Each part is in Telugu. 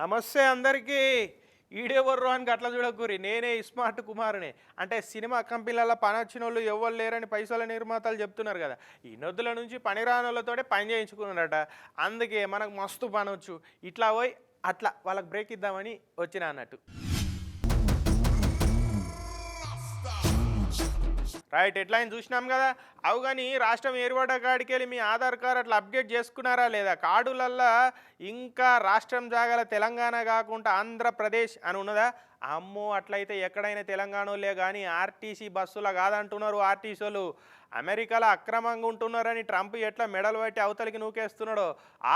నమస్తే అందరికీ. ఈడెవర్రు అని గట్ల చూడకూరి నేనే స్మార్ట్ కుమారుని. అంటే సినిమా కంపెనీలలో పని వచ్చిన వాళ్ళు ఎవరు లేరని పైసల నిర్మాతలు చెప్తున్నారు కదా. ఈ నొద్దుల నుంచి పని రానోళ్ళతోటే పని చేయించుకున్నారట. అందుకే మనకు మస్తు పని వచ్చు ఇట్లా పోయి అట్లా వాళ్ళకి బ్రేక్ ఇద్దామని వచ్చిన అన్నట్టు. రైట్ ఎట్లయిన చూసినాం కదా. అవు కానీ రాష్ట్రం ఏర్పడ్డ కాడికి వెళ్ళి మీ ఆధార్ కార్డు అట్లా అప్డేట్ చేసుకున్నారా లేదా? కార్డులల్లా ఇంకా రాష్ట్రం జాగాల తెలంగాణ కాకుండా ఆంధ్రప్రదేశ్ అని ఉన్నదా? అమ్మో అట్లయితే ఎక్కడైనా తెలంగాణలే కానీ ఆర్టీసీ బస్సుల కాదంటున్నారు ఆర్టీసీ వాళ్ళు అమెరికాలో అక్రమంగా ఉంటున్నారని ట్రంప్ ఎట్లా మెడలు పట్టి అవతలికి నూకేస్తున్నాడో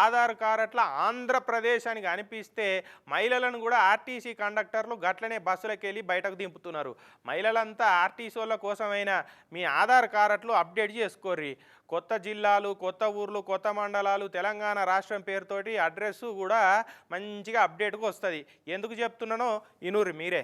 ఆధార్ కార్డు అట్లా ఆంధ్రప్రదేశ్ అని కనిపిస్తే మహిళలను కూడా ఆర్టీసీ కండక్టర్లు గట్లనే బస్సులకు వెళ్ళి బయటకు దింపుతున్నారు. మహిళలంతా ఆర్టీసీ వాళ్ళ కోసమైనా మీ ఆధార్ కార్డులు అప్డేట్ చేసుకోర్రి. కొత్త జిల్లాలు కొత్త ఊర్లు కొత్త మండలాలు తెలంగాణ రాష్ట్రం పేరుతోటి అడ్రస్సు కూడా మంచిగా అప్డేట్గా వస్తుంది. ఎందుకు చెప్తున్నానో ఇనూరి మీరే.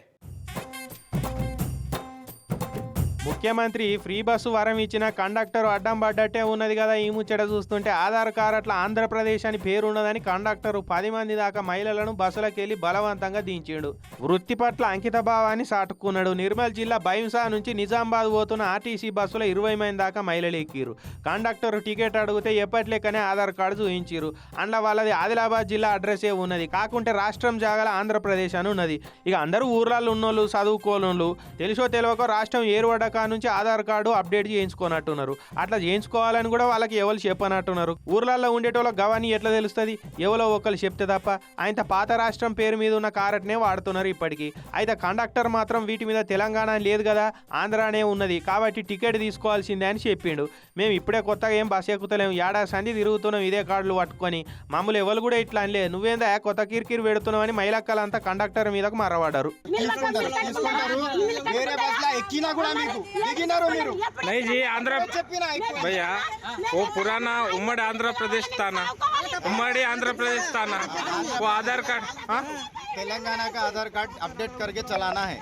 ముఖ్యమంత్రి ఫ్రీ బస్సు వరం ఇచ్చిన కండక్టర్ అడ్డం పడ్డట్టే ఉన్నది కదా ఈ ముచ్చట చూస్తుంటే ఆధార్ కార్డు అట్లా ఆంధ్రప్రదేశ్ అని పేరు ఉన్నదని కండక్టర్ పది మంది దాకా మహిళలను బస్సులకెళ్ళి బలవంతంగా దించాడు. వృత్తి పట్ల అంకిత భావాన్ని సాటుకున్నాడు. నిర్మల్ జిల్లా బైంసా నుంచి నిజామాబాద్ పోతున్న ఆర్టీసీ బస్సులో ఇరవై మంది దాకా మహిళలు ఎక్కిరు కండక్టర్ టికెట్ అడిగితే ఎప్పటిలేకనే ఆధార్ కార్డు చూపించారు అందులో వాళ్ళది ఆదిలాబాద్ జిల్లా అడ్రస్సే ఉన్నది. కాకుంటే రాష్ట్రం జాగాల ఆంధ్రప్రదేశ్ అని ఉన్నది. ఇక అందరూ ఊర్లలో ఉన్నోళ్ళు చదువుకోలు తెలుసో తెలియకో రాష్ట్రం ఏర్పడక నుంచి ఆధార్ కార్డు అప్డేట్ చేయించుకోనట్టున్నారు. అట్లా చేయించుకోవాలని కూడా వాళ్ళకి ఎవరు చెప్పనట్టున్నారు. ఊర్లలో ఉండేటోళ్ళ గవాని ఎట్లా తెలుస్తుంది? ఎవరో ఒకరు చెప్తే తప్ప ఆయన పాత రాష్ట్రం పేరు మీద ఉన్న కారట్నే వాడుతున్నారు ఇప్పటికీ. అయితే కండక్టర్ మాత్రం వీటి మీద తెలంగాణ లేదు కదా ఆంధ్రానే ఉన్నది. కాబట్టి టికెట్ తీసుకోవాల్సిందే అని చెప్పిండు. మేము ఇప్పుడే కొత్తగా ఏం బస్ ఎక్కుతలేము. ఏడాది సంధి తిరుగుతున్నాం ఇదే కార్డులు పట్టుకొని. మమ్మల్ని ఎవరు కూడా ఇట్లా అనలే. నువ్వేందా కొత్త కిరికిరి పెడుతున్నావని మైలక్కలంతా కండక్టర్ మీదకు మరవాడారు. వేరే ఎక్కినా కూడా మీకు. దిగినారు మీరు నైజీ ఆంధ్ర భయ్యా ఓ పురానా ఉమ్మడి ఆంధ్రప్రదేశ్ తానా? ఉమ్మడి ఆంధ్రప్రదేశ్ తానా? ఓ ఆధార్ కార్డ్ आंध्र प्रदेश था ना वो आधार कार्ड हाँ तेलंगाना का आधार कार्ड अपडेट करके चलाना है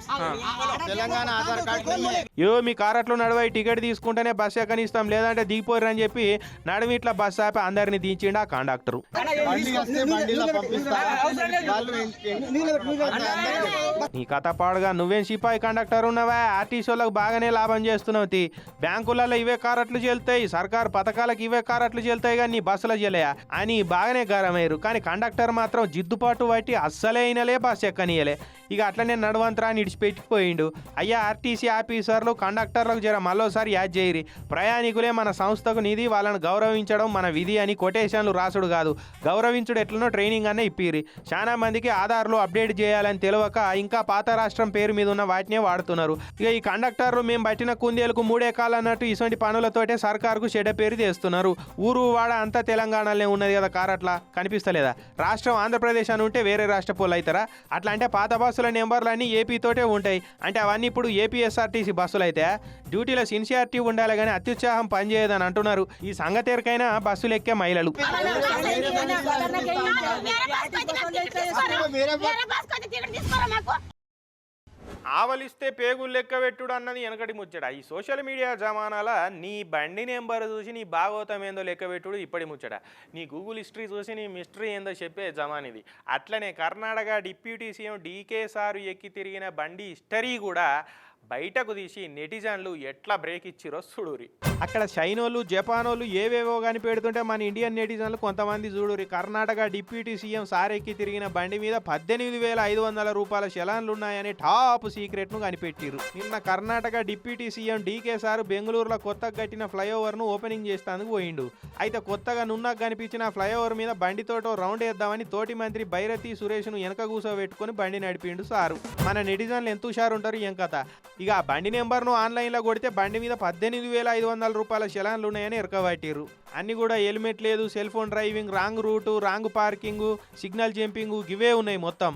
तेलंगाना आधार कार्ड नहीं है యో మీ కారట్లో నడవై టికెట్ తీసుకుంటేనే బస్ ఎక్కనిస్తాం లేదంటే దిగిపోర్రు అని చెప్పి నడిమి ఇట్లా బస్ ఆపి అందరిని దించిండు ఆ కండక్టర్ బండి వస్తే బండిలో పంపిస్తారు వాళ్ళు ఇంటి- అంతే, అందరికీ. నీ కథ పాడుగా నువ్వేం సిపాయి కండక్టర్ ఉన్నవా ఆర్టీసీ వాళ్ళకి బాగానే లాభం చేస్తున్నావు తి బ్యాంకులలో ఇవే కారట్లు చెల్తాయి సర్కారు పథకాలకు ఇవే కారట్లు చెల్తాయి కానీ నీ బస్సులో చెల్లయా అని బాగానే గరమయ్యారు కానీ కండక్టర్ మాత్రం జిద్దుపాటు బట్టి అస్సలే అయినలే బస్ ఎక్కనీయలే ఇక అట్లనే నడవంతరాన్ని ఇడిచిపెట్టిపోయిండు. అయ్యా ఆర్టీసీ ఆఫీసర్లు కండక్టర్లకు జర మరోసారి యాద్ చేయరి. ప్రయాణికులే మన సంస్థకు నిధి వాళ్ళని గౌరవించడం మన విధి అని కొటేషన్లు రాసుడు కాదు. గౌరవించుడు ఎట్లనో ట్రైనింగ్ అనే ఇప్పిరి. చాలా మందికి ఆధార్లు అప్డేట్ చేయాలని తెలియక ఇంకా పాత రాష్ట్రం పేరు మీద ఉన్న వాటినే వాడుతున్నారు. ఇక ఈ కండక్టర్లు మేము పట్టిన కుందేలకు మూడే కాలు అన్నట్టు ఇటువంటి పనులతోటే సర్కారుకు చెడ్డ పేరు తెస్తున్నారు. ఊరు వాడ అంతా తెలంగాణలోనే ఉన్నది కదా కారట్లా? కనిపిస్తలేదా? రాష్ట్రం ఆంధ్రప్రదేశ్ అని ఉంటే వేరే రాష్ట్ర పోలు అవుతారా అట్లా అంటే పాత బస్సుల నెంబర్లు అన్నీ ఏపీతోటే ఉంటాయి అంటే అవన్నీ ఇప్పుడు ఏపీఎస్ఆర్టీసీ బస్సులు అయితే డ్యూటీలో సిన్సియారిటీ ఉండాలి కానీ అత్యుత్సాహం పనిచేయదని అంటున్నారు ఈ సంగతేరికైనా బస్సులు ఎక్కే మహిళలు ఆవలిస్తే పేగులు లెక్క పెట్టుడు అన్నది వెనకటి ముచ్చట. ఈ సోషల్ మీడియా జమానాల నీ బండి నెంబర్ చూసి నీ భాగవతం ఏందో లెక్క పెట్టుడు ఇప్పటి ముచ్చట. నీ గూగుల్ హిస్టరీ చూసి నీ మిస్టరీ ఏందో చెప్పే జమాన్ ఇది అట్లనే Karnataka deputy CM D K sir ఎక్కి తిరిగిన బండి హిస్టరీ కూడా బయటకు తీసి నెటిజన్లు ఎట్లా బ్రేక్ ఇచ్చిరో చూడురి అక్కడ చైనోళ్ళు జపానోళ్ళు ఏవేవో కానీ పెడుతుంటే మన ఇండియన్ నెటిజన్లు కొంతమంది చూడురి కర్ణాటక డిప్యూటీ సీఎం సారెక్కి తిరిగిన బండి మీద పద్దెనిమిది వేల ఐదు వందల రూపాయల చలాన్లు ఉన్నాయని టాప్ సీక్రెట్ను కనిపెట్టిరు నిన్న Karnataka deputy CM D K sir బెంగళూరులో కొత్తగా కట్టిన ఫ్లైఓవర్ను ఓపెనింగ్ చేస్తానికి పోయిండు. అయితే కొత్తగా నున్నగా కనిపించిన ఫ్లైఓవర్ మీద బండితోటో రౌండ్ వేద్దామని తోటి మంత్రి భైరతి సురేష్ను వెనక కూసోబెట్టుకుని బండి నడిపిండు సారు. మన నెటిజన్లు ఎంత హుషారు ఉంటారు ఏం కథ ఇక ఆ బండి నెంబర్ను ఆన్లైన్లో కొడితే బండి మీద పద్దెనిమిది వేల ఐదు వందల రూపాయల చలాన్లు ఉన్నాయని ఎరకబట్టిర్రు. అన్ని కూడా హెల్మెట్ లేదు cell phone driving wrong route wrong parking signal jumping ఇవే ఉన్నాయి మొత్తం.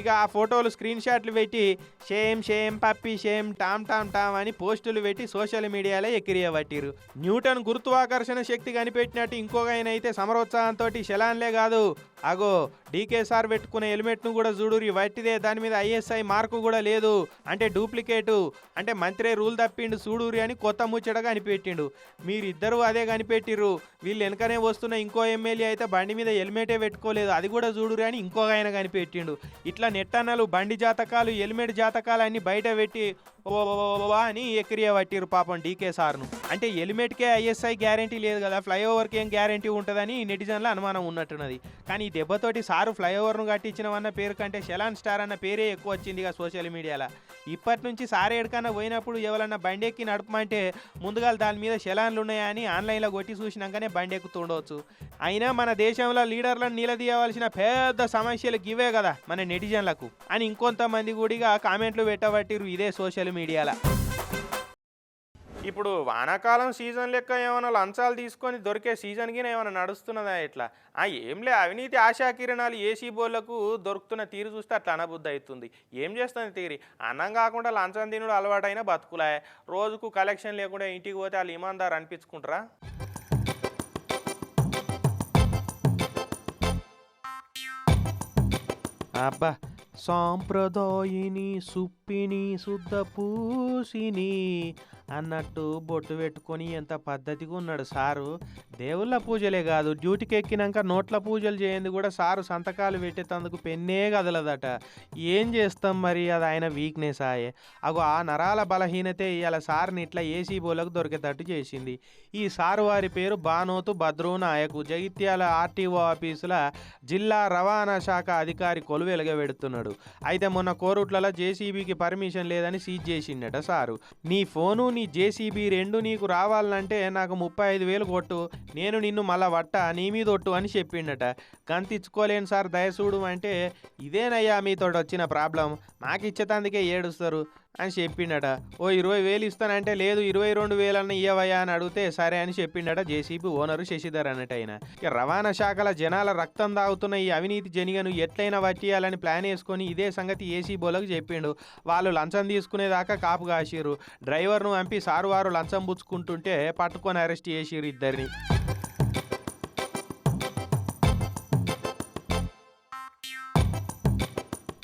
ఇక ఆ ఫోటోలు స్క్రీన్ షాట్లు పెట్టి shame shame puppy shame tom tom tom అని పోస్టులు పెట్టి సోషల్ మీడియాలో ఎక్కిరియబట్టిరు న్యూటన్ గురుత్వాకర్షణ శక్తి కనిపెట్టినట్టు ఇంకొక ఆయన అయితే సమరోత్సాహంతో శలాన్లే కాదు అగో డీకేసార్ పెట్టుకునే హెల్మెట్ను కూడా చూడురి వట్టిదే దాని మీద ఐఎస్ఐ మార్కు కూడా లేదు. అంటే డూప్లికేటు. అంటే మంత్రే రూల్ తప్పిండు చూడురి అని కొత్త ముచ్చటగా కనిపెట్టిండు. మీరిద్దరూ అదే కనిపెట్టిర్రు. వీళ్ళు వెనకనే వస్తున్న ఇంకో ఎమ్మెల్యే అయితే బండి మీద హెల్మెటే పెట్టుకోలేదు. అది కూడా చూడురి అని ఇంకో ఆయన కనిపెట్టిండు. ఇట్లా నెట్టన్నలు బండి జాతకాలు హెల్మెట్ జాతకాలు అన్ని బయట పెట్టి అని ఎక్కిరియ పట్టిరు పాపం డీకే సార్ను. అంటే హెల్మెట్కే ఐఎస్ఐ గ్యారంటీ లేదు కదా ఫ్లైఓవర్కి ఏం గ్యారంటీ ఉంటుందని నెటిజన్ల అనుమానం ఉన్నట్టున్నది. కానీ ఈ దెబ్బతోటి సారు ఫ్లైఓవర్ను కట్టించినవన్న పేరు కంటే షెలాన్ స్టార్ అన్న పేరే ఎక్కువ వచ్చింది ఇక సోషల్ మీడియాలో. ఇప్పటి నుంచి సార్ ఎడకన్నా పోయినప్పుడు ఎవరన్నా బండి ఎక్కి నడపమంటే ముందుగా దాని మీద శలాన్లు ఉన్నాయా అని ఆన్లైన్లో కొట్టి చూసినాకనే బండి ఎక్కుతుండవచ్చు అయినా మన దేశంలో లీడర్లను నిలదీయవలసిన పెద్ద సమస్యలు గివే కదా మన నెటిజన్లకు. అని ఇంకొంతమంది కూడా కామెంట్లు పెట్టబట్టిరు ఇదే సోషల్ మీడియాలో. ఇప్పుడు వానాకాలం సీజన్ లెక్క ఏమైనా లంచాలు తీసుకొని దొరికే సీజన్కి ఏమైనా నడుస్తున్నదా ఇట్లా? ఆ ఏంలే అవినీతి ఆశా కిరణాలు ఏసీ బోళ్ళకు దొరుకుతున్న తీరు చూస్తే అట్లా అనబుద్ధి అవుతుంది. ఏం చేస్తుంది తీరి? అన్నం కాకుండా లంచం తినుడు అలవాటైన బతుకులే. రోజుకు కలెక్షన్ లేకుండా ఇంటికి పోతే వాళ్ళు ఇమాందారు అనిపించుకుంటారా? అబ్బా! సాంప్రదాయిని సుప్పిని శుద్ధ పూసిని అన్నట్టు బొట్టు పెట్టుకొని ఎంత పద్ధతిగా ఉన్నాడు సారు. దేవుళ్ళ పూజలే కాదు డ్యూటీకి ఎక్కినాక నోట్ల పూజలు చేయండి కూడా సారు సంతకాలు పెట్టేటందుకు పెన్నే కదలదట. ఏం చేస్తాం మరి? అది ఆయన వీక్నెస్ ఆయే. అగో ఆ నరాల బలహీనతే ఇవాళ సార్ని ఇట్లా ఏసీ బోలకు దొరికేటట్టు చేసింది. ఈ సారు వారి పేరు బానోతు భద్రు నాయకు. జగిత్యాల ఆర్టీఓ ఆఫీసుల జిల్లా రవాణా శాఖ అధికారి కొలు వెలుగబెడుతున్నాడు. అయితే మొన్న కోరుట్లలో జేసీబీకి పర్మిషన్ లేదని సీజ్ చేసిండట సారు. నీ ఫోను నీ జేసీబీ రెండు నీకు రావాలంటే నాకు ముప్పై ఐదు వేలు కొట్టు. నేను నిన్ను మళ్ళా వట్ట నీ మీద ఒట్టు అని చెప్పిండట. గంతిచ్చుకోలేను సార్ దయచూడు అంటే ఇదేనయ్యా మీతో వచ్చిన ప్రాబ్లం. మాకు ఇచ్చేతందుకే ఏడుస్తారు. అని చెప్పిండట. ఓ ఇరవై వేలు ఇస్తానంటే లేదు ఇరవై రెండు వేలన్న ఇయ్యవయ్యా అని అడిగితే సరే అని చెప్పిండట జేసీబీ ఓనరు శశిధర్ అన్నట్టు ఆయన. రవాణా శాఖల జనాల రక్తం దాగుతున్న ఈ అవినీతి జనిగను ఎట్లయినా వట్టియాలని ప్లాన్ వేసుకొని ఇదే సంగతి ఏసీ బోలకు చెప్పిండు. వాళ్ళు లంచం తీసుకునేదాకా కాపు కాసిరు డ్రైవర్ను పంపి సారు వారు లంచం పుచ్చుకుంటుంటే పట్టుకొని అరెస్ట్ చేసిరు ఇద్దరిని.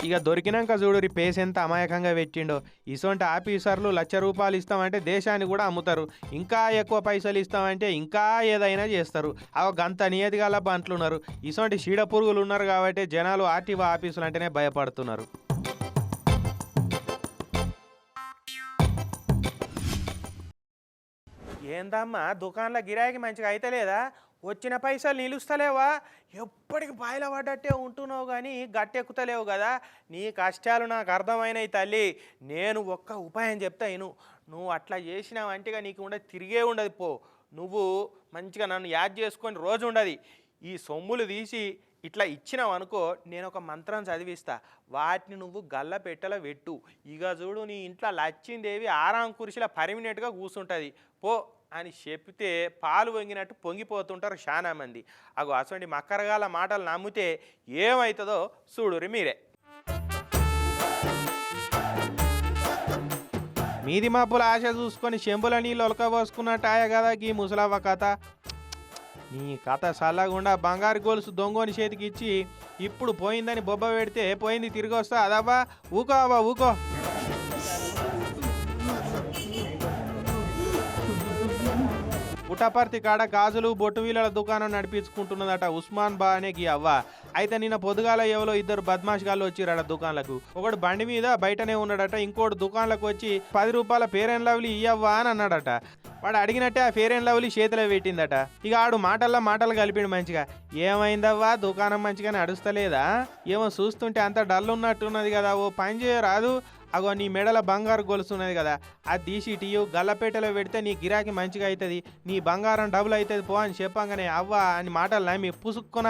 ఇక దొరికినాక చూడు పేస్ ఎంత అమాయకంగా పెట్టిండో. ఇసొంటి ఆఫీసర్లు లక్ష రూపాయలు ఇస్తామంటే దేశాన్ని కూడా అమ్ముతారు. ఇంకా ఎక్కువ పైసలు ఇస్తామంటే ఇంకా ఏదైనా చేస్తారు. అవ గంత నియతి గల బంట్లున్నారు. ఇసొంటి చీడ పురుగులు ఉన్నారు కాబట్టి జనాలు ఆర్టీఓ ఆఫీసులు అంటేనే భయపడుతున్నారు. ఏందమ్మా దుకాణంలో గిరాకీ మంచిగా అయితే లేదా వచ్చిన పైసలు నిలుస్తలేవా? ఎప్పటికి బాయిల పడ్డట్టే ఉంటున్నావు కానీ గట్టెక్కుతలేవు కదా నీ కష్టాలు నాకు అర్థమైనవి తల్లి. నేను ఒక్క ఉపాయం చెప్తా ఇను. నువ్వు అట్లా చేసినావంటే నీకు ఉండదు తిరిగే ఉండదు పో. నువ్వు మంచిగా నన్ను యాద్ చేసుకొని రోజు ఉండదు. ఈ సొమ్ములు తీసి ఇట్లా ఇచ్చినావు అనుకో నేను ఒక మంత్రం చదివిస్తా. వాటిని నువ్వు గల్ల పెట్టెలో పెట్టు. ఇక చూడు నీ ఇంట్లో లచ్చిందేవి ఆరాం కురిసిలా పర్మినెంట్గా కూర్చుంటుంది పో. అని చెప్తే పాలు పొంగినట్టు పొంగిపోతుంటారు చాలామంది అగో అసలు మక్కరగాల మాటలు నమ్మితే ఏమవుతుందో చూడురి మీరే. మీది మబ్బుల ఆశ చూసుకొని చెంబుల నీళ్ళు ఒలకబోసుకున్నట్టాయ కదా ఈ ముసలవ్వ కథ. నీ కథ సల్లగుండా బంగారు గొలుసు దొంగని చేతికి ఇచ్చి ఇప్పుడు పోయిందని బొబ్బ పెడితే పోయింది తిరిగి వస్తా అదవ్వా ఊకో అవ్వా ఊకో. పుట్టపర్తి కాడ గాజులు బొట్టువీలల దుకాణం నడిపించుకుంటున్నదట ఉస్మాన్ బా అనే గీ అవ్వ. అయితే నిన్న పొద్దుగాల ఎవలో ఇద్దరు బద్మాష్ గాళ్ళు వచ్చిరట దుకాణాలకు. ఒకడు బండి మీద బయటనే ఉన్నాడట ఇంకోటి దుకాణాలకు వచ్చి పది రూపాయల ఫేర్ అండ్ లవ్లీ ఇయ్యవ్వా అని అన్నాడట. వాడు అడిగినట్టే ఆ ఫేర్ అండ్ లవ్లీ చేతిలో పెట్టిందట. ఇక ఆడు మాటల్లో మాటలు కలిపిండు మంచిగా. ఏమైందవ్వా దుకాణం మంచిగా నడుస్తలేదా? ఏమో చూస్తుంటే అంత డల్ ఉన్నట్టున్నది కదా ఓ పని చేయరాదు. అగో నీ మెడల బంగారు గొలుసు ఉన్నది కదా అది తీసి టీయు గల్లపేటలో పెడితే నీ గిరాకీ మంచిగా అవుతుంది నీ బంగారం డబుల్ అవుతుంది పో అని చెప్పంగానే అవ్వ అని మాటలు నమ్మి పుసుక్కున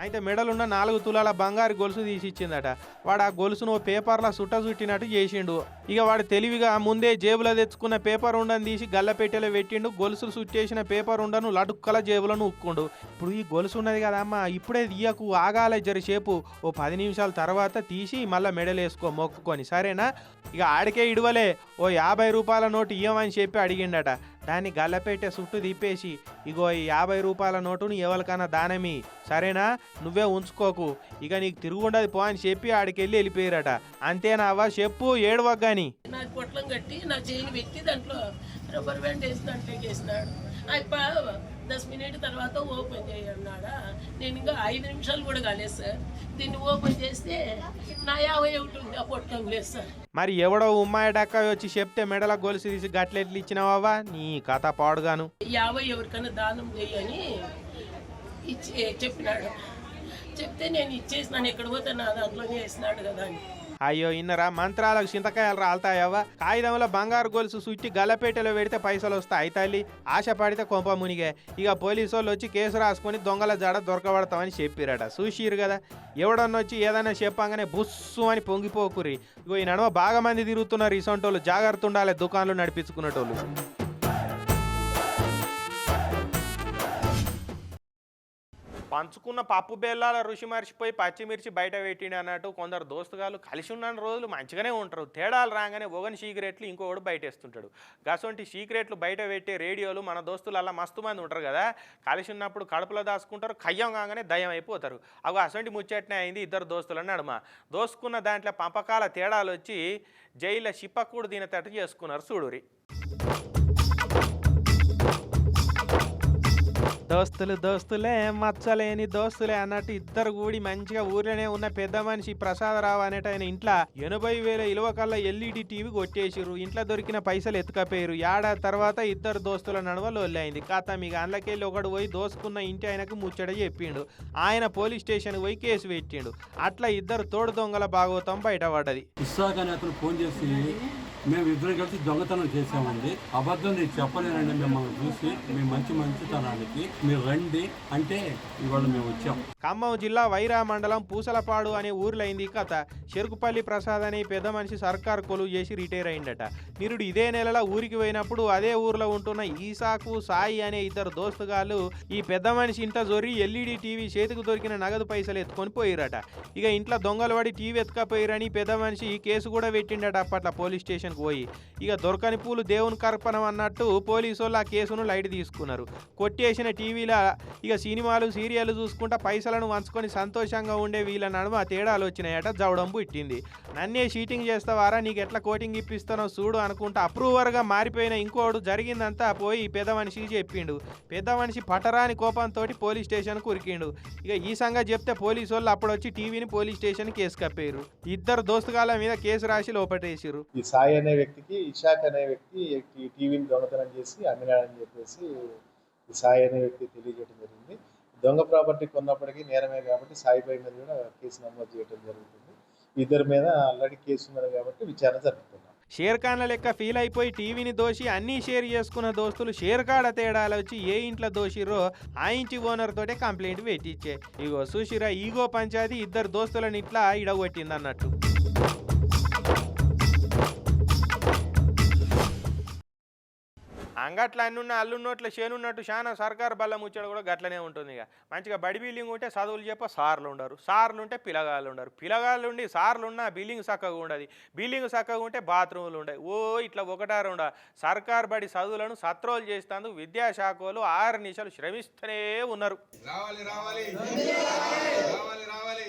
అయితే మెడలున్న నాలుగు తులాల బంగారు గొలుసు తీసి ఇచ్చిందట వాడు ఆ గొలుసును పేపర్లో సుట్ట చుట్టినట్టు చేసిండు. ఇక వాడు తెలివిగా ముందే జేబులో తెచ్చుకున్న పేపర్ ఉండని తీసి గల్లపెట్టెలో పెట్టిండు. గొలుసులు సుట్టేసిన పేపర్ ఉండను లటుక్కల జేబులను ఉక్కుండు. ఇప్పుడు ఈ గొలుసు ఉన్నది కదమ్మా ఇప్పుడే తీయకు ఆగాల జరిసేపు. ఓ పది నిమిషాల తర్వాత తీసి మళ్ళీ మెడలేసుకో మొక్కుకొని. సరేనా? ఇక ఆడికే ఇడవలే. ఓ యాభై రూపాయల నోటు ఇయ్యమని చెప్పి అడిగిండట. దాన్ని గల్లపెట్టే సుట్టు తిప్పేసి ఇగో ఈ యాభై రూపాయల నోటును ఎవరికన్నా దానమి. సరేనా? నువ్వే ఉంచుకోకు. ఇక నీకు తిరుగుండదు పో అని చెప్పి ఆడికెళ్ళి వెళ్ళిపోయారట. అంతేనావా చెప్పు ఏడవగ్గాని. నాకు పొట్లం కట్టి నా చేయిని పెట్టి దాంట్లో రబ్బర్ బ్యాండ్ వేసి దాంట్లోకి వేసినాడు దస్ మినిట్ తర్వాత ఓపెన్ చేయన్నాడా నేను ఇంకా ఐదు నిమిషాలు కూడా కాలేదు సార్. దీన్ని ఓపెన్ చేస్తే నా యాభై ఒకటి ఉంది ఆ పొట్లం లేదు సార్. మరి ఎవడో ఉమ్మాయి డక్క వచ్చి చెప్తే మెడల గొలుసు తీసి గట్లెట్లు ఇచ్చినావా నీ కథ పాడుగాను. యాభై ఎవరికైనా దానం చేయని ఇచ్చి చెప్పినాడు. చెప్తే నేను ఇచ్చేసినాను. ఎక్కడ పోతే నా దాంట్లోనే వేసినాడు కదా అని. అయ్యో ఇన్నరా మంత్రాలకు చింతకాయలు రాలుతాయవ్వా? కాగితంలో బంగారు గొలుసు సుట్టి గల్లపేటలో పెడితే పైసలు వస్తాయి. తల్లి ఆశ పడితే కొంప మునిగే. ఇక పోలీసు వాళ్ళు వచ్చి కేసు రాసుకొని దొంగల జాడ దొరకబడతామని చెప్పిరట. చూసిరు కదా? ఎవడన్నా వచ్చి ఏదైనా చెప్పంగానే బుస్సు అని పొంగిపోకురి ఇగో ఈ నడుమ బాగా మంది తిరుగుతున్నారు. ఇసొంటోళ్ళు జాగ్రత్త ఉండాలి దుకాణాలు నడిపించుకునేటోళ్ళు. పంచుకున్న పప్పు బెల్లాల రుచి మర్చిపోయి పచ్చిమిర్చి బయట పెట్టిండి అన్నట్టు కొందరు దోస్తుగాలు కలిసి ఉన్న రోజులు మంచిగానే ఉంటారు. తేడాలు రాగానే ఒకని సీక్రెట్లు ఇంకొకడు బయటేస్తుంటాడు. గసొంటి సీక్రెట్లు బయట పెట్టే రేడియోలు మన దోస్తులల్లా మస్తు మంది ఉంటారు కదా. కలిసి ఉన్నప్పుడు కడుపులో దాచుకుంటారు కయ్యం కాగానే దయ్యం అయిపోతారు. అవి అసొంటి ముచ్చట్నే అయింది ఇద్దరు దోస్తులు నడుమ. దోసుకున్న దాంట్లో పంపకాల తేడాలు వచ్చి జైల్లో చిప్పకూడు తినేటట్టు చేసుకున్నారు చూడురి దోస్తులు దోస్తులే మచ్చలేని దోస్తులే అన్నట్టు ఇద్దరు కూడి మంచిగా ఊర్లోనే ఉన్న పెద్ద మనిషి ప్రసాదరావు అనేట ఆయన ఇంట్లో ఎనభై వేల ఇలువ కల్లా ఎల్ఈడి టీవీ కొట్టేసిరు ఇంట్లో దొరికిన పైసలు ఎత్తుకపోయారు ఏడాది తర్వాత ఇద్దరు దోస్తుల నడువ లొల్లైంది కథ మీకు అందులోకెళ్ళి ఒకడు పోయి దోసుకున్న ఇంటి ఆయనకు ముచ్చట చెప్పిండు. ఆయన పోలీస్ స్టేషన్ పోయి కేసు పెట్టిండు. అట్లా ఇద్దరు తోడు దొంగల భాగవతం బయటపడ్డది. ఫోన్ చేసి మేము ఇద్దరం కలిసి దొంగతనం చేసామండి అబద్ధం నేను చెప్పలేనండి మిమ్మల్ని చూసి. మీ మంచి మంచితనానికి మీరు రండి. అంటే ఇవాళ మేము వచ్చాం. ఖమ్మం జిల్లా వైరా మండలం పూసలపాడు అనే ఊర్లో అయింది కథ. చెరుకుపల్లి ప్రసాద్ అనే పెద్ద మనిషి సర్కార్ కొలువు చేసి రిటైర్ అయిందట నిరుడు ఇదే నెలలో ఊరికి పోయినప్పుడు అదే ఊర్లో ఉంటున్న ఈసాకు సాయి అనే ఇద్దరు దోస్తుగాళ్ళు ఈ పెద్ద మనిషి ఇంట జొరి ఎల్ఈడి టీవీ చేతికి దొరికిన నగదు పైసలు ఎత్తుకొని పోయిరట. ఇక ఇంట్లో దొంగలు పడి టీవీ ఎత్తుకపోయిరని పెద్ద మనిషి కేసు కూడా పెట్టిండట అప్పట్లో పోలీస్ స్టేషన్ స్టేషన్కి పోయి ఇక దొరకని పూలు దేవుని కర్పణం అన్నట్టు పోలీసు వాళ్ళు ఆ కేసును లైట్ తీసుకున్నారు. కొట్టేసిన టీవీలో ఇక సినిమాలు సీరియల్ చూసుకుంటా పైసలను వంచుకొని సంతోషంగా ఉండే వీళ్ళ నడుమ తేడాలు వచ్చినాయట జవడంబు ఇట్టింది. నన్నే షీటింగ్ చేస్తావారా? నీకు ఎట్లా కోటింగ్ ఇప్పిస్తానో చూడు అనుకుంటా అప్రూవర్గా మారిపోయిన ఇంకోడు జరిగిందంతా పోయి పెద్ద మనిషికి చెప్పిండు. పెద్ద మనిషి పటరాని కోపంతో పోలీస్ స్టేషన్కు ఉరికిండు. ఇక ఈ సంగతి చెప్తే పోలీసు వాళ్ళు అప్పుడు వచ్చి టీవీని పోలీస్ స్టేషన్ కేసు కప్పారు ఇద్దరు దోస్తుగాల మీద కేసు రాసి లోపటేసారు ఈ సాయి అనే వ్యక్తికి ఇషాక్ అనే వ్యక్తి టీవీని దొంగతనం చేసి అమ్మినాడని చెప్పేసి సాయి అనే వ్యక్తి తెలియజేయడం జరిగింది. దొంగ ప్రాపర్టీ కొన్నప్పటికీ నేరమే కాబట్టి సాయిపై మీద కూడా కేసు నమోదు చేయడం జరుగుతుంది. ఇద్దరి మీద ఆల్రెడీ కేసు ఉన్నది కాబట్టి విచారణ జరుపుతున్నాం. షేర్ ఖాన్ల లెక్క ఫీల్ అయిపోయి టీవీని దోషి అన్నీ షేర్ చేసుకున్న దోస్తులు షేర్ కాడ తేడాలు వచ్చి ఏ ఇంట్లో దోషిరో ఆ ఇంటి ఓనర్ తోటే కంప్లైంట్ పెట్టించే ఇగో సుశిరా ఈగో పంచాయతీ ఇద్దరు దోస్తులని ఇట్లా ఇడగొట్టింది అన్నట్టు అంగట్లో అన్నున్న అల్లున్నట్లు చేనున్నట్టు చాలా సర్కారు బల్ల ముచ్చట కూడా గట్లనే ఉంటుంది ఇక. మంచిగా బడి బిల్డింగ్ ఉంటే చదువులు చెప్ప సార్లు ఉండరు. సార్లు ఉంటే పిల్లగాళ్ళు ఉండరు. పిల్లగాళ్ళు ఉండి సార్లు ఉన్న బిల్డింగ్ చక్కగా ఉండదు. బిల్డింగ్ చక్కగా ఉంటే బాత్రూములు ఉండవు ఓ ఇట్లా ఒకటారు ఉండ సర్కార్ బడి చదువులను సత్రోలు చేస్తాందుకు విద్యాశాఖలు ఆరు నిమిషాలు శ్రమిస్తూనే ఉన్నారు. రావాలి రావాలి. రావాలి రావాలి.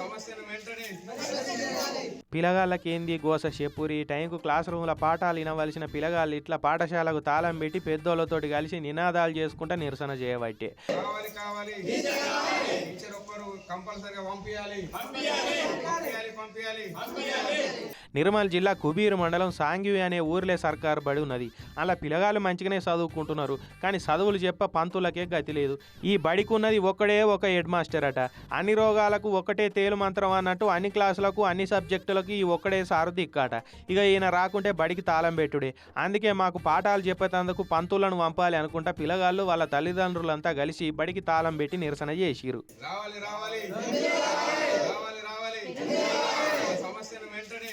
సమస్యను వెంటనే పిల్లగాళ్ళకి ఏంది గోస చెప్పురి టైంకు క్లాస్ రూమ్లో పాఠాలు వినవలసిన పిలగాళ్ళు ఇట్లా పాఠశాలకు తాళం పెట్టి పెద్దోళ్ళతోటి కలిసి నినాదాలు చేసుకుంటా నిరసన చేయబట్టే. కంపల్సరిగా పంపించాలి పంపించాలి పంపించాలి నిర్మల్ జిల్లా కుబీర్ మండలం సాంగివి అనే ఊర్లే సర్కార్ బడి ఉన్నది. అలా పిల్లగాళ్ళు మంచిగానే చదువుకుంటున్నారు కానీ చదువులు చెప్ప పంతులకే గతి లేదు. ఈ బడికి ఉన్నది ఒక్కడే ఒక హెడ్ మాస్టర్ అట. అన్ని రోగాలకు ఒకటే తేలు మంత్రం అన్నట్టు అన్ని క్లాసులకు అన్ని సబ్జెక్టులకు ఈ ఒక్కడే సారు దిక్కాట ఇక ఈయన రాకుంటే బడికి తాళం పెట్టుడే. అందుకే మాకు పాఠాలు చెప్పేటందుకు పంతులను పంపాలి అనుకుంటా పిల్లగాళ్ళు వాళ్ళ తల్లిదండ్రులంతా కలిసి బడికి తాళం పెట్టి నిరసన చేసిరు రావాలి రావాలి. రావాలి. రావాలి సమస్యను వెంటనే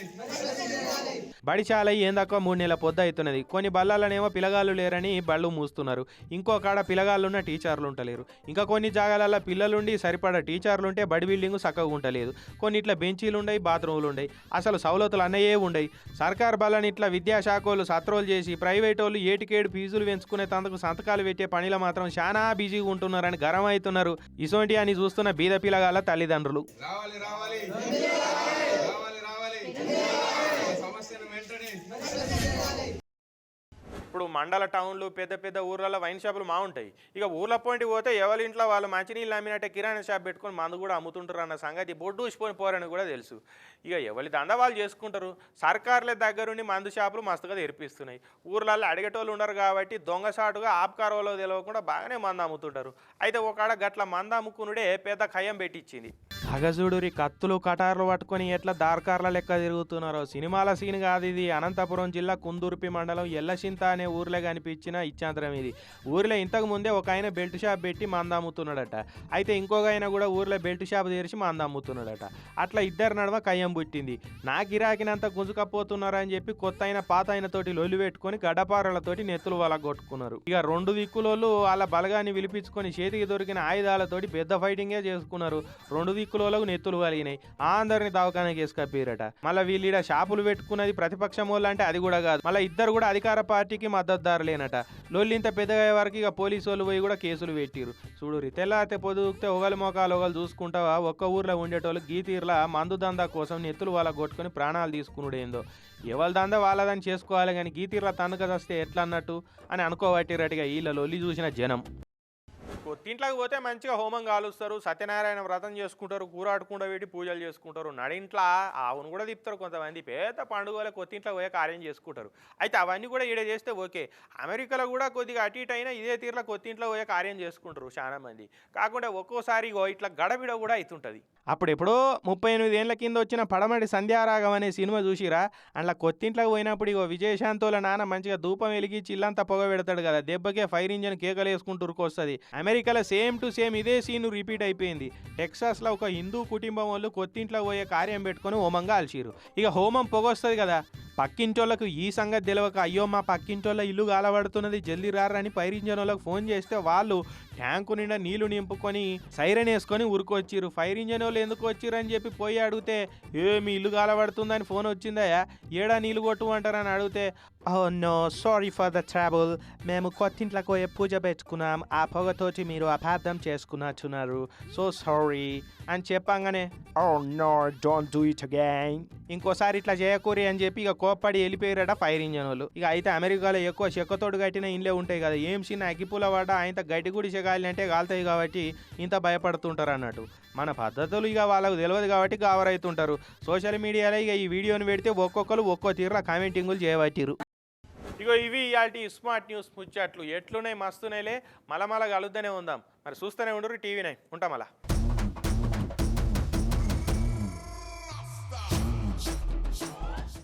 బడిశాల ఏందక్క మూడు నెలల పొద్దు అవుతున్నది కొన్ని బల్లాలనేమో పిల్లగాళ్ళు లేరని బళ్ళు మూస్తున్నారు. ఇంకో కాడ పిల్లగాళ్ళున్న టీచర్లు ఉంటలేరు ఇంకా కొన్ని జాగాలలో పిల్లలుండి సరిపడా టీచర్లు ఉంటే బడి బిల్డింగ్ చక్కగా ఉండలేదు కొన్ని ఇట్లా బెంచీలు ఉండయి బాత్రూములు ఉండయి అసలు సవలతులు అన్నయే ఉండయి. సర్కార్ బళ్ళని ఇట్లా విద్యాశాఖలు సత్రోలు చేసి ప్రైవేట్ వాళ్ళు ఏటికేడు ఫీజులు పెంచుకునే తందుకు సంతకాలు పెట్టే పనిలో మాత్రం చాలా బిజీగా ఉంటున్నారని గరం అవుతున్నారు ఇసోంటి అని చూస్తున్న బీద పిల్లగాళ్ళ తల్లిదండ్రులు. రావాలి రావాలి. రావాలి రావాలి సమస్యను వెంటనే ఇప్పుడు మండల టౌన్లు పెద్ద పెద్ద ఊర్లలో వైన్ షాపులు మా ఉంటాయి ఇక ఊర్ల పోయింటి పోతే ఎవరి ఇంట్లో వాళ్ళు మంచినీళ్ళు అమ్మినట్టే కిరాణా షాప్ పెట్టుకొని మందు కూడా అమ్ముతుంటారు అన్న సంగతి బొడ్డు ఊసిపోయిన పోరని కూడా తెలుసు. ఇక ఎవరి దండ వాళ్ళు చేసుకుంటారు. సర్కార్ల దగ్గరుండి మందు షాపులు మస్తుగా తెరిపిస్తున్నాయి. ఊర్లలో అడిగేటోళ్ళు ఉండరు కాబట్టి దొంగసాటుగా ఆప్కారోలో తెలియకుండా బాగానే మందు అమ్ముతుంటారు. అయితే ఒకడ గట్ల మందు అమ్ముకునుడే పెద్ద ఖయం పెట్టించింది. సగజుడురి కత్తులు కటార్లు పట్టుకొని ఎట్లా దార్కార్ల లెక్క తిరుగుతున్నారో. సినిమాల సీన్ కాదు ఇది. అనంతపురం జిల్లా కుందుర్పి మండలం ఎల్లసింత అనే ఊర్లో కనిపించిన ఇచ్చాంతరం ఇది. ఊర్లో ఇంతకు ముందే ఒక ఆయన బెల్ట్ షాప్ పెట్టి మందమ్ముతున్నాడట అయితే ఇంకొక ఆయన కూడా ఊర్లో బెల్ట్ షాప్ తెరిచి మందమ్ముతున్నాడట అట్లా ఇద్దరు నడవ కయ్యం పుట్టింది. నా గిరాకినంత గుంజుకపోతున్నారని చెప్పి కొత్త అయిన పాత ఆయనతోటి తోటి లొల్లి పెట్టుకొని గడపారలతోటి నెత్తులు వాళ్ళ కొట్టుకున్నారు ఇక రెండు దిక్కులోళ్ళు వాళ్ళ బలగాన్ని విలిపించుకొని చేతికి దొరికిన ఆయుధాలతోటి పెద్ద ఫైటింగే చేసుకున్నారు. రెండు దిక్కులోలకు నెత్తులు కలిగినాయి. అందరిని దవాఖానకి వేసుకపోయారట. మళ్ళీ వీళ్ళ షాపులు పెట్టుకున్నది ప్రతిపక్షం వాళ్ళు అంటే అది కూడా కాదు. మళ్ళీ ఇద్దరు కూడా అధికార పార్టీకి మద్దతుదారులేనట లొల్లి ఇంత పెద్దగా వరకు ఇక పోలీసు వాళ్ళు పోయి కూడా కేసులు పెట్టిరు చూడు తెల్లారితే పొదుగుతే ఒకలి మోకాలు ఒకలు చూసుకుంటావా? ఒక్క ఊర్లో ఉండేటోళ్ళు గీతీర్ల మందు దందా కోసం నెత్తులు వాళ్ళ కొట్టుకొని ప్రాణాలు తీసుకునుడేందో ఎవరి దందా వాళ్ళదని చేసుకోవాలి కానీ గీతీర్ల తనుక వస్తే ఎట్లా అన్నట్టు అని అనుకోబట్టిరటిగా వీళ్ళ లొల్లి చూసిన జనం. కొత్తింట్లోకి పోతే మంచిగా హోమం కాలుస్తారు సత్యనారాయణ వ్రతం చేసుకుంటారు కూరాడకుండా పెట్టి పూజలు చేసుకుంటారు. నడింట్లో ఆవును కూడా తిప్పుతారు కొంతమంది. పెద్ద పండుగల కొత్తింట్లో పోయే కార్యం చేసుకుంటారు. అయితే అవన్నీ కూడా ఈడ చేస్తే ఓకే. అమెరికాలో కూడా కొద్దిగా అటు ఇటు అయినా ఇదే తీరులో కొత్తింట్లో పోయే కార్యం చేసుకుంటారు చాలా మంది. కాకుండా ఒక్కోసారి ఇట్లా గడబిడ కూడా అవుతుంటుంది. అప్పుడు ఎప్పుడో ముప్పై ఎనిమిది ఏళ్ళ కింద వచ్చిన పడమటి సంధ్యారాగం అనే సినిమా చూసిరా? అందులో కొత్తింట్లోకి పోయినప్పుడు ఇగో విజయశాంతోల నాన్న మంచిగా ధూపం వెలిగి చిల్లంతా పొగ పెడతాడు కదా. దెబ్బకే ఫైర్ ఇంజన్ కేకలు వేసుకుంటూ ఉరుకొస్తుంది. అమెరికాలో సేమ్ టు సేమ్ ఇదే సీన్ రిపీట్ అయిపోయింది. టెక్సాస్లో ఒక హిందూ కుటుంబం వాళ్ళు కొత్తింట్లో పోయే కార్యం పెట్టుకొని హోమంగా అలిచిరు ఇక హోమం పొగొస్తుంది కదా. పక్కింటోళ్ళకు ఈ సంగతి తెలియక అయ్యో మా పక్కింటోళ్ళ ఇల్లు గాలబడుతున్నది జల్దీ రారని పైరించిన వాళ్ళకి ఫోన్ చేస్తే వాళ్ళు ట్యాంకు నిండా నీళ్ళు నింపుకొని సైరన్ వేసుకొని ఉరుకొచ్చిర్రు ఫైర్ ఇంజన్ వాళ్ళు ఎందుకు వచ్చిర్రు అని చెప్పి పోయి అడిగితే ఏ మీ ఇల్లు గాలబడుతుందని ఫోన్ వచ్చిందయ్యా? ఏడా నీళ్ళు కొట్టుమంటారని అడిగితే no sorry for the trouble. మేము కొత్తింట్లకు పోయే పూజ పెట్టుకున్నాం. ఆ పొగతోటి మీరు అపార్థం చేసుకున్నట్టున్నారు. సో సారీ అని చెప్పంగానే ఓ no don't do it again. ఇంకోసారి ఇట్లా చేయకూరి అని చెప్పి ఇక కోప్పడి వెళ్ళిపోయారట ఫైర్ ఇంజన్ వాళ్ళు. ఇక అయితే అమెరికాలో ఎక్కువ చెక్కతోడు కట్టిన ఇండ్లే ఉంటాయి కదా. ఏం చిన్న అగ్గిపూల వాట ఆయన గడ్డి గుడి అంటే కాలుతాయి కాబట్టి ఇంత భయపడుతుంటారు అన్నట్టు మన పద్ధతులు ఇక వాళ్ళకు తెలియదు కాబట్టి గావరైతుంటారు. సోషల్ మీడియాలో ఇక ఈ వీడియోని పెడితే ఒక్కొక్కరు ఒక్కో తీరులో కామెంటింగులు చేయబట్టిరు ఇగో ఇవి ఇవాటి స్మార్ట్ న్యూస్ ముచ్చట్లు. ఎట్లున్నాయి? మస్తున్నాయిలే. మలమల కలుద్దనే ఉందాం. మరి చూస్తూనే ఉండరు టీవీ నైన్ ఉంటాం అలా